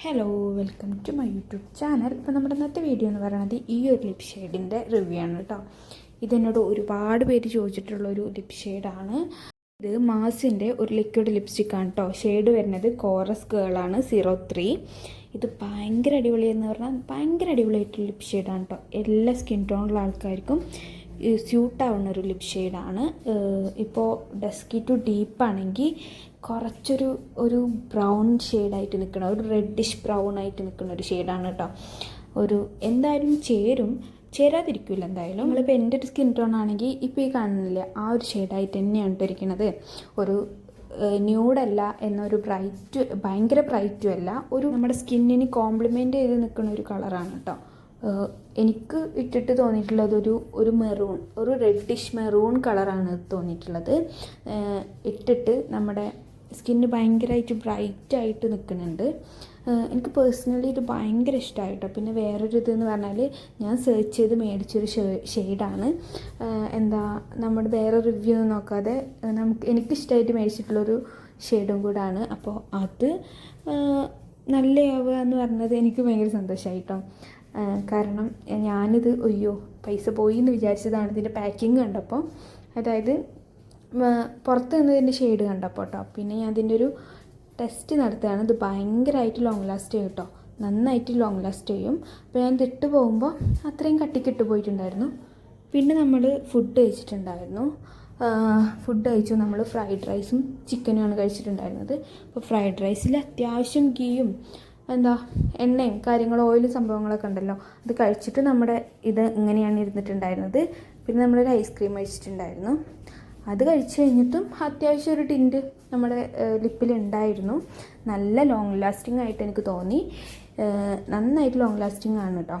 Hello welcome to my YouTube channel ഇപ്പോൾ നമ്മുടെ ഇന്നത്തെ വീഡിയോ എന്ന് പറയുന്നത് ഈ ഒരു ലിപ് ഷെയ്ഡിന്റെ റിവ്യൂ ആണ് കേട്ടോ ഇതെന്നോട് ഒരുപാട് പേര് ചോദിച്ചിട്ടുള്ള ഒരു ലിപ് ഷെയ്ഡാണ് ഇത് മാസിന്റെ ഒരു ലിക്വിഡ് ലിപ്സ്റ്റിക് ആണ് കേട്ടോ ഷെയ്ഡ് വരുന്നത് കോറസ് ഗേളാണ് സീറോ ത്രീ ഇത് ഭയങ്കര അടിപൊളിയെന്ന് പറഞ്ഞാൽ ഭയങ്കര അടിപൊളിയായിട്ടുള്ള ലിപ് ഷെയ്ഡാണ് കേട്ടോ എല്ലാ സ്കിൻ ടോണുള്ള ആൾക്കാർക്കും സ്യൂട്ടാവുന്ന ഒരു ലിപ് ഷെയ്ഡാണ്. ഇപ്പോൾ ഡെസ്കി ടു ഡീപ്പ് ആണെങ്കിൽ കുറച്ചൊരു ഒരു ബ്രൗൺ ഷെയ്ഡായിട്ട് നിൽക്കുന്ന ഒരു റെഡിഷ് ബ്രൗൺ ആയിട്ട് നിൽക്കുന്ന ഒരു ഷെയ്ഡാണ് കേട്ടോ ഒരു എന്തായാലും ചേരും. ചേരാതിരിക്കില്ല എന്തായാലും. നമ്മളിപ്പോൾ എന്റെ ഒരു സ്കിൻ ടോൺ ആണെങ്കിൽ ഇപ്പോൾ ഈ കാണുന്നില്ല ആ ഒരു ഷെയ്ഡായിട്ട് തന്നെയാണ് ഇട്ടിരിക്കുന്നത് ഒരു ന്യൂഡല്ല എന്നൊരു ബ്രൈറ്റ് ഭയങ്കര ബ്രൈറ്റും അല്ല ഒരു നമ്മുടെ സ്കിന്നിന് കോംപ്ലിമെന്റ് ചെയ്ത് നിൽക്കുന്ന ഒരു കളറാണ് കേട്ടോ എനിക്ക് ഇട്ടിട്ട് തോന്നിയിട്ടുള്ളത് ഒരു ഒരു മെറൂൺ ഒരു റെഡിഷ് മെറൂൺ കളറാണ് തോന്നിയിട്ടുള്ളത്. ഇട്ടിട്ട് നമ്മുടെ സ്കിന്ന് ഭയങ്കരമായിട്ട് ബ്രൈറ്റ് ആയിട്ട് നിൽക്കുന്നുണ്ട് എനിക്ക് പേഴ്സണലി ഇത് ഭയങ്കര ഇഷ്ടമായിട്ടോ പിന്നെ വേറൊരു ഇതെന്ന് പറഞ്ഞാൽ ഞാൻ സെർച്ച് ചെയ്ത് മേടിച്ചൊരു ഷെയ്ഡാണ് എന്താ നമ്മുടെ വേറെ റിവ്യൂ ഒന്നും നോക്കാതെ നമുക്ക് എനിക്കിഷ്ടമായിട്ട് മേടിച്ചിട്ടുള്ളൊരു ഷെയ്ഡും കൂടാണ്. അപ്പോൾ അത് നല്ലയാവുക എന്ന് പറഞ്ഞത് എനിക്ക് ഭയങ്കര സന്തോഷമായിട്ടോ കാരണം ഞാനിത് അയ്യോ പൈസ പോയി എന്ന് വിചാരിച്ചതാണ് ഇതിന്റെ പാക്കിങ് കണ്ടപ്പോൾ അതായത് പുറത്ത് നിന്ന് ഇതിന്റെ ഷെയ്ഡ് കണ്ടപ്പോൾ കേട്ടോ പിന്നെ ഞാൻ അതിന്റെ ഒരു ടെസ്റ്റ് നടത്തുകയാണ്. ഇത് ഭയങ്കരമായിട്ട് ലോങ് ലാസ്റ്റ് ചെയ്യും കേട്ടോ നന്നായിട്ട് ലോങ് ലാസ്റ്റ് ചെയ്യും. അപ്പോൾ ഞാൻ ഇതിട്ട് പോകുമ്പോൾ അത്രയും കട്ടിക്കിട്ട് പോയിട്ടുണ്ടായിരുന്നു. പിന്നെ നമ്മൾ ഫുഡ് കഴിച്ചിട്ടുണ്ടായിരുന്നു. ഫുഡ് കഴിച്ചു. നമ്മൾ ഫ്രൈഡ് റൈസും ചിക്കനുമാണ് കഴിച്ചിട്ടുണ്ടായിരുന്നത്. അപ്പോൾ ഫ്രൈഡ് റൈസിൽ അത്യാവശ്യം ഗീയും എന്താ എണ്ണയും കാര്യങ്ങളും ഓയിലും സംഭവങ്ങളൊക്കെ ഉണ്ടല്ലോ അത് കഴിച്ചിട്ട് നമ്മുടെ ഇത് ഇങ്ങനെയാണ് ഇരുന്നിട്ടുണ്ടായിരുന്നത്. പിന്നെ നമ്മളൊരു ഐസ്ക്രീം കഴിച്ചിട്ടുണ്ടായിരുന്നു. അത് കഴിച്ചു കഴിഞ്ഞിട്ടും അത്യാവശ്യം ഒരു ടിന്റ് നമ്മുടെ ലിപ്പിൽ ഉണ്ടായിരുന്നു. നല്ല ലോങ് ലാസ്റ്റിംഗ് ആയിട്ട് എനിക്ക് തോന്നി. നന്നായിട്ട് ലോങ് ലാസ്റ്റിംഗ് ആണ് കേട്ടോ.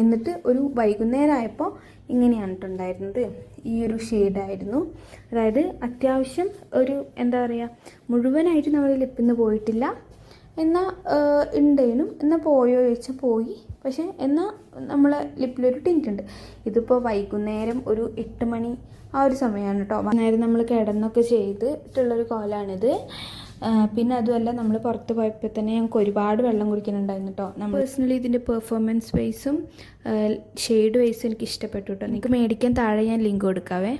എന്നിട്ട് ഒരു വൈകുന്നേരം ആയപ്പോൾ ഇങ്ങനെയാണ് ഈ ഒരു ഷെയ്ഡായിരുന്നു അതായത് അത്യാവശ്യം ഒരു എന്താ പറയുക മുഴുവനായിട്ട് നമ്മുടെ ലിപ്പിൽ നിന്ന് പോയിട്ടില്ല. എന്നാൽ ഉണ്ടേനും എന്നാൽ പോയോ ചോദിച്ചാൽ പോയി. പക്ഷേ എന്നാൽ നമ്മളെ ലിപ്പിലൊരു ടിന്റ് ഉണ്ട് ഇതിപ്പോൾ വൈകുന്നേരം ഒരു എട്ട് മണി ആ ഒരു സമയമാണ് കേട്ടോ നേരം നമ്മൾ കിടന്നൊക്കെ ചെയ്തിട്ടുള്ളൊരു കോലാണിത്. പിന്നെ അതുമല്ല നമ്മൾ പുറത്ത് പോയപ്പോൾ തന്നെ ഞങ്ങൾക്ക് ഒരുപാട് വെള്ളം കുടിക്കുന്നുണ്ടായിരുന്നു കേട്ടോ നമ്മൾ പേഴ്സണലി ഇതിന്റെ പെർഫോമൻസ് വൈസും ഷെയ്ഡ് വൈസും എനിക്ക് ഇഷ്ടപ്പെട്ടു കേട്ടോ നിങ്ങൾക്ക് മേടിക്കാൻ താഴെ ഞാൻ ലിങ്ക് കൊടുക്കാവേ.